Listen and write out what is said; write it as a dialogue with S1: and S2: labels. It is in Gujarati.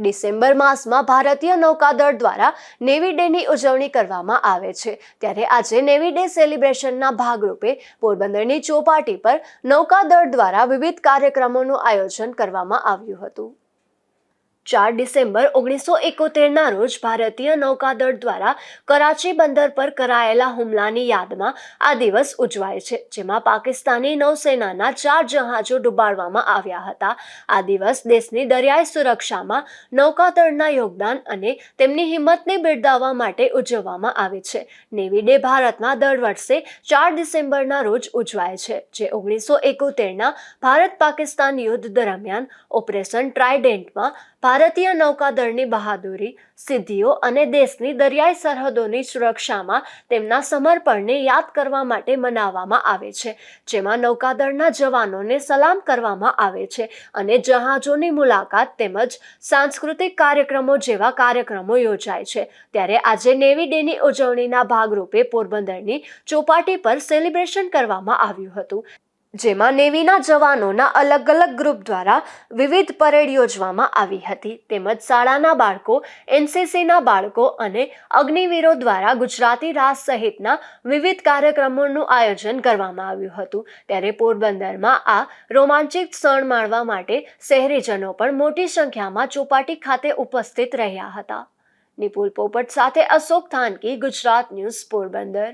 S1: ડિસેમ્બર માસમાં ભારતીય નૌકાદળ દ્વારા નેવી ડેની ઉજવણી કરવામાં આવે છે. ત્યારે આજે નેવી ડે સેલિબ્રેશનના ભાગરૂપે પોરબંદરની ચોપાટી પર નૌકાદળ દ્વારા વિવિધ કાર્યક્રમોનું આયોજન કરવામાં આવ્યું હતું. ચાર ડિસેમ્બર ઓગણીસો એકોતેરના રોજ ભારતીય નૌકાદળ દ્વારા કરાચી બંદર પર કરાયેલા હુમલાની યાદમાં આ દિવસ ઉજવાય છે, જેમાં પાકિસ્તાની નૌસેનાના ચાર જહાજો ડૂબાડવામાં આવ્યા હતા. આ દિવસ દેશની દરિયાઈ સુરક્ષામાં નૌકાદળના યોગદાન અને તેમની હિંમતને બિરદાવવા માટે ઉજવવામાં આવે છે. નેવી ડે ભારતમાં દર વર્ષે ચાર ડિસેમ્બરના રોજ ઉજવાય છે, જે ઓગણીસો એકોતેરના ભારત પાકિસ્તાન યુદ્ધ દરમિયાન ઓપરેશન ટ્રાઇડેન્ટમાં ભારતીય નૌકાદળની બહાદુરી, સિદ્ધિઓ અને દેશની દરિયાઈ સરહદોની સુરક્ષામાં તેમના સમર્પણને યાદ કરવા માટે મનાવવામાં આવે છે, જેમાં નૌકાદળના જવાનોને સલામ કરવામાં આવે છે અને જહાજોની મુલાકાત તેમજ સાંસ્કૃતિક કાર્યક્રમો જેવા કાર્યક્રમો યોજાય છે. ત્યારે આજે નેવી ડેની ઉજવણીના ભાગરૂપે પોરબંદરની ચોપાટી પર સેલિબ્રેશન કરવામાં આવ્યું હતું. જેમાં નેવીના જવાનોના અલગ અલગ ગ્રુપ દ્વારા વિવિધ પરેડ યોજવામાં આવી હતી. તેમજ શાળાના બાળકો, એનસીસીના બાળકો અને અગ્નિવીરો દ્વારા ગુજરાતી રાસ સહિતના વિવિધ કાર્યક્રમોનું આયોજન કરવામાં આવ્યું હતું. ત્યારે પોરબંદરમાં આ રોમાંચિક ક્ષણ માણવા માટે શહેરીજનો પણ મોટી સંખ્યામાં ચોપાટી ખાતે ઉપસ્થિત રહ્યા હતા. નિપુલ પોપટ સાથે અશોક થાનકી, ગુજરાત ન્યૂઝ પોરબંદર.